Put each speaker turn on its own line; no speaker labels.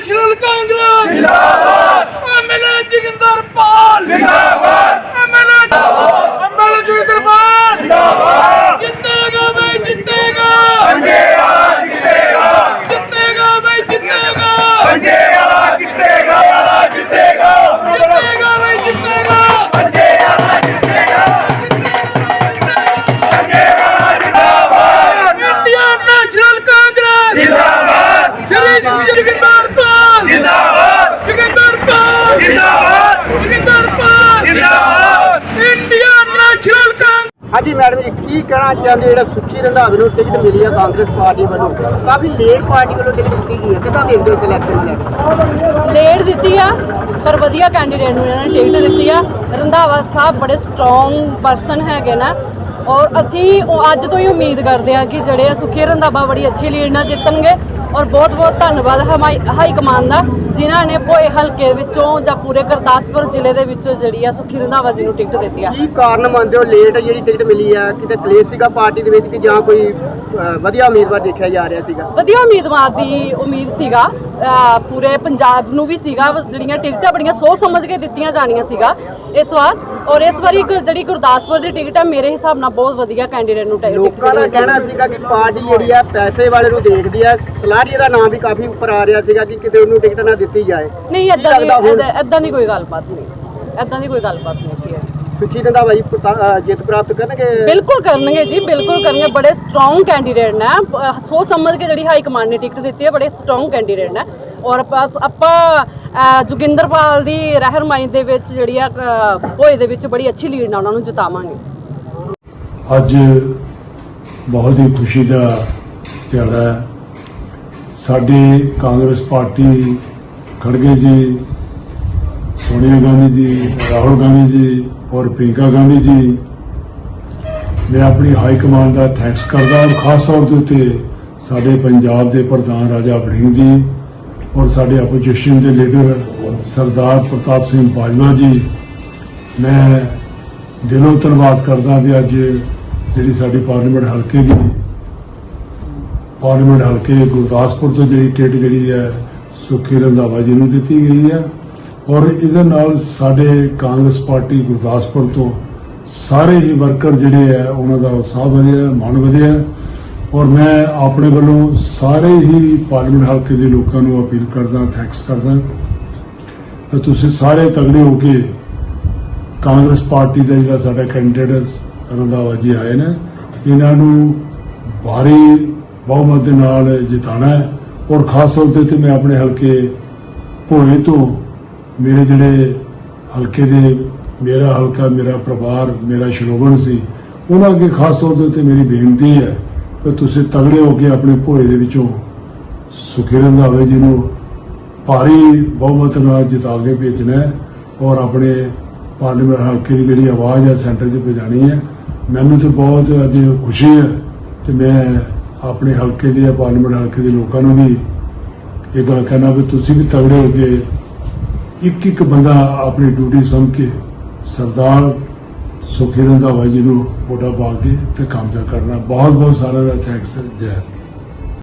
National Congress!
ਜਿੰਦਾਬਾਦ!
MLA Jaginder Pal!
ਜਿੰਦਾਬਾਦ!
ਹਾਂਜੀ ਮੈਡਮ ਜੀ, ਕੀ ਕਹਿਣਾ ਚਾਹੁੰਦੇ ਜਿਹੜਾ ਸੁੱਖੀ ਰੰਧਾਵੇ ਨੂੰ ਟਿਕਟ ਮਿਲੀ ਹੈ ਕਾਂਗਰਸ ਪਾਰਟੀ ਵੱਲੋਂ। ਕਾਫੀ ਲੇਟ ਪਾਰਟੀ ਵੱਲੋਂ ਟਿਕਟ ਦਿੱਤੀ ਗਈ ਹੈ। ਕਿੱਦਾਂ ਦੇਖਦੇ ਹੋ ਸਿਲੈਕਸ਼ਨ ਲੈ ਕੇ?
ਲੇਟ ਦਿੱਤੀ ਆ, ਪਰ ਵਧੀਆ ਕੈਂਡੀਡੇਟ ਨੂੰ ਇਹਨਾਂ ਨੇ ਟਿਕਟ ਦਿੱਤੀ ਆ। ਰੰਧਾਵਾ ਸਾਹਿਬ ਬੜੇ ਸਟਰੋਂਗ ਪਰਸਨ ਹੈਗੇ ਨਾ। ਔਰ ਅਸੀਂ ਅੱਜ ਤੋਂ ਹੀ ਉਮੀਦ ਕਰਦੇ ਆ ਕਿ ਜਿਹੜੇ ਆ ਸੁਖੀ ਰੰਧਾਵਾ ਬੜੀ ਅੱਛੀ ਲੀਡ ਨਾਲ ਜਿੱਤਣਗੇ। ਔਰ ਬਹੁਤ ਬਹੁਤ ਧੰਨਵਾਦ ਹਮਾਈ ਹਾਈ ਕਮਾਨ ਦਾ। ਜਿਨ੍ਹਾਂ ਨੇ ਭੋਏ ਹਲਕੇ ਵਿੱਚੋਂ ਜਾਂ ਪੂਰੇ ਗੁਰਦਾਸਪੁਰ ਜ਼ਿਲ੍ਹੇ ਦੇ ਵਿੱਚੋਂ ਜਿਹੜੀ ਆ ਸੁਖੀ ਰੰਧਾਵਾ ਜੀ ਨੂੰ ਟਿਕਟ ਦਿੱਤੀ ਆ।
ਕੀ ਕਾਰਨ ਮੰਨਦੇ ਹੋ? ਲੇਟ ਜਿਹੜੀ ਟਿਕਟ ਮਿਲੀ ਹੈ ਕਿਤੇ ਕਲੇਸ਼ ਸੀਗਾ ਪਾਰਟੀ ਦੇ ਵਿੱਚ ਕਿ ਜਾਂ ਕੋਈ ਵਧੀਆ ਉਮੀਦਵਾਰ ਦੇਖਿਆ ਜਾ ਰਿਹਾ ਸੀਗਾ?
ਵਧੀਆ ਉਮੀਦਵਾਰ ਦੀ ਉਮੀਦ ਸੀਗਾ ਪੂਰੇ ਪੰਜਾਬ ਨੂੰ ਵੀ ਸੀਗਾ ਜਿਹੜੀਆਂ ਟਿਕਟਾਂ ਬੜੀਆਂ ਸੋਚ ਸਮਝ ਕੇ ਦਿੱਤੀਆਂ ਜਾਣੀਆਂ ਸੀਗਾ ਇਸ ਵਾਰ। ਔਰ ਇਸ ਵਾਰੀ ਜਿਹੜੀ ਗੁਰਦਾਸਪੁਰ ਦੀ ਟਿਕਟ ਹੈ ਮੇਰੇ ਹਿਸਾਬ ਨਾਲ ਬਹੁਤ ਵਧੀਆ ਕੈਂਡੀਡੇਟ ਨੂੰ ਟਿਕਟ
ਲੋਕਾਂ ਦਾ ਕਹਿਣਾ ਸੀਗਾ ਕਿ ਪਾਰਟੀ ਜਿਹੜੀ ਹੈ ਪੈਸੇ ਵਾਲੇ ਨੂੰ ਦੇਖਦੀ ਹੈ ਸਲਾਰੀਆ ਦਾ ਨਾਮ ਵੀ ਕਾਫੀ ਉੱਪਰ ਆ ਰਿਹਾ ਸੀਗਾ ਕਿ ਕਿਤੇ ਉਹਨੂੰ ਟਿਕਟ ਨਾ ਦਿੱਤੀ ਜਾਏ?
ਨਹੀਂ ਇਦਾਂ ਦੀ
ਲੱਗਦਾ ਹੁਣ?
ਇਦਾਂ ਦੀ ਕੋਈ ਗੱਲਬਾਤ ਨਹੀਂ ਸੀ। ਇਦਾਂ ਦੀ ਕੋਈ ਗੱਲਬਾਤ ਨਹੀਂ ਸੀ
ਸੁੱਖੀ ਰੰਧਾਵਾ ਜੀ ਜਿੱਤ ਪ੍ਰਾਪਤ ਕਰਨਗੇ?
ਬਿਲਕੁਲ ਕਰਨਗੇ ਜੀ ਬਿਲਕੁਲ ਕਰਨਗੇ। ਬੜੇ ਸਟਰੋਂਗ ਕੈਂਡੀਡੇਟ ਨੇ। ਸੋਚ ਸਮਝ ਕੇ ਜਿਹੜੀ ਹਾਈ ਕਮਾਂਡ ਨੇ ਟਿਕਟ ਦਿੱਤੀ ਹੈ ਬੜੇ ਸਟਰੋਂਗ ਕੈਂਡੀਡੇਟ ਨੇ। ਔਰ ਆਪਾਂ ਜੋਗਿੰਦਰਪਾਲ ਦੀ ਰਹਿਨਮਾਈ ਦੇ ਵਿੱਚ ਜਿਹੜੀ ਆ ਅਹ, ਭੋਏ ਦੇ ਵਿੱਚ ਬੜੀ ਅੱਛੀ ਲੀਡ ਨਾਲ ਉਹਨਾਂ ਨੂੰ ਜਿਤਾਵਾਂਗੇ।
ਅੱਜ ਬਹੁਤ ਹੀ ਖੁਸ਼ੀ ਦਾ ਦਿਹਾੜਾ ਹੈ। ਸਾਡੀ ਕਾਂਗਰਸ ਪਾਰਟੀ ਖੜਗੇ ਜੀ, ਸੋਨੀਆ ਗਾਂਧੀ ਜੀ, ਰਾਹੁਲ ਗਾਂਧੀ ਜੀ ਔਰ ਪ੍ਰਿੰਕਾ ਗਾਂਧੀ ਜੀ। ਮੈਂ ਆਪਣੀ ਹਾਈ ਕਮਾਂਡ ਦਾ ਥੈਂਕਸ ਕਰਦਾ ਔਰ ਖਾਸ ਤੌਰ ਦੇ ਉੱਤੇ ਸਾਡੇ ਪੰਜਾਬ ਦੇ ਪ੍ਰਧਾਨ ਰਾਜਾ ਵੜਿੰਗ ਜੀ ਔਰ ਸਾਡੇ ਆਪੋਜੀਸ਼ਨ ਦੇ ਲੀਡਰ ਸਰਦਾਰ ਪ੍ਰਤਾਪ ਸਿੰਘ ਬਾਜਵਾ ਜੀ। ਮੈਂ ਦਿਲੋਂ ਧੰਨਵਾਦ ਕਰਦਾ ਵੀ ਅੱਜ ਜਿਹੜੀ ਸਾਡੀ ਪਾਰਲੀਮੈਂਟ ਹਲਕੇ ਦੀ, ਪਾਰਲੀਮੈਂਟ ਹਲਕੇ ਗੁਰਦਾਸਪੁਰ ਤੋਂ ਜਿਹੜੀ ਟਿਕਟ ਜਿਹੜੀ ਹੈ ਸੁਖੀ ਰੰਧਾਵਾ ਜੀ ਨੂੰ ਦਿੱਤੀ ਗਈ ਹੈ ਔਰ ਇਹਦੇ ਨਾਲ ਸਾਡੇ ਕਾਂਗਰਸ ਪਾਰਟੀ ਗੁਰਦਾਸਪੁਰ ਤੋਂ ਸਾਰੇ ਹੀ ਵਰਕਰ ਜਿਹੜੇ ਹੈ, ਉਹਨਾਂ ਦਾ ਉਤਸ਼ਾਹ ਵਧਿਆ ਮਨ ਵਧਿਆ ਔਰ ਮੈਂ ਆਪਣੇ ਵੱਲੋਂ ਸਾਰੇ ਹੀ ਪਾਰਲੀਮੈਂਟ ਹਲਕੇ ਦੇ ਲੋਕਾਂ ਨੂੰ ਅਪੀਲ ਕਰਦਾ ਥੈਂਕਸ ਕਰਦਾ। ਕਿ ਤੁਸੀਂ ਸਾਰੇ ਤਗੜੇ ਹੋ ਕੇ ਕਾਂਗਰਸ ਪਾਰਟੀ ਦਾ ਜਿਹੜਾ ਸਾਡਾ ਕੈਂਡੀਡੇਟ ਰੰਧਾਵਾ ਜੀ ਆਏ ਨੇ। ਇਹਨਾਂ ਨੂੰ ਭਾਰੀ ਬਹੁਮਤ ਦੇ ਨਾਲ ਜਿਤਾਣਾ ਹੈ। ਔਰ ਖਾਸ ਤੌਰ ਤੇ ਉੱਤੇ ਮੈਂ ਆਪਣੇ ਹਲਕੇ ਭੋਏ ਤੋਂ ਮੇਰੇ ਜਿਹੜੇ ਹਲਕੇ ਦੇ ਮੇਰਾ ਹਲਕਾ, ਮੇਰਾ ਪਰਿਵਾਰ, ਮੇਰਾ ਸ਼੍ਰੋਗਣ ਸੀ, ਉਹਨਾਂ ਅੱਗੇ ਖਾਸ ਤੌਰ ਦੇ ਉੱਤੇ ਮੇਰੀ ਬੇਨਤੀ ਹੈ ਕਿ ਤੁਸੀਂ ਤਗੜੇ ਹੋ ਕੇ ਆਪਣੇ ਭੋਏ ਦੇ ਵਿੱਚੋਂ ਸੁਖੀ ਰੰਧਾਵੇ ਜੀ ਨੂੰ ਭਾਰੀ ਬਹੁਮਤ ਨਾਲ ਜਿਤਾ ਕੇ ਭੇਜਣਾ ਔਰ ਆਪਣੇ ਪਾਰਲੀਮੈਂਟ ਹਲਕੇ ਦੀ ਜਿਹੜੀ ਆਵਾਜ਼ ਹੈ ਸੈਂਟਰ 'ਚ ਪਹੁੰਚਾਉਣੀ ਹੈ। ਮੈਨੂੰ ਤੇ ਬਹੁਤ ਅੱਜ ਖੁਸ਼ੀ ਹੈ ਤੇ ਮੈਂ ਆਪਣੇ ਹਲਕੇ ਦੇ ਪਾਰਲੀਮੈਂਟ ਹਲਕੇ ਦੇ ਲੋਕਾਂ ਨੂੰ ਵੀ ਇਹ ਗੱਲ ਕਹਿਣਾ ਵੀ ਤੁਸੀਂ ਵੀ ਤਗੜੇ ਹੋ ਕੇ ਇੱਕ ਇੱਕ ਬੰਦਾ ਆਪਣੀ ਡਿਊਟੀ ਸਮਝ ਕੇ ਸਰਦਾਰ ਸੁਖੀ ਰੰਧਾਵਾ ਜੀ ਨੂੰ ਵੋਟਾਂ ਪਾ ਕੇ ਤੇ ਕਾਮਯਾਬ ਕਰਨਾ ਬਹੁਤ ਬਹੁਤ ਸਾਰਿਆਂ ਦਾ ਥੈਂਕਸ ਜੈ ਹਿੰਦ।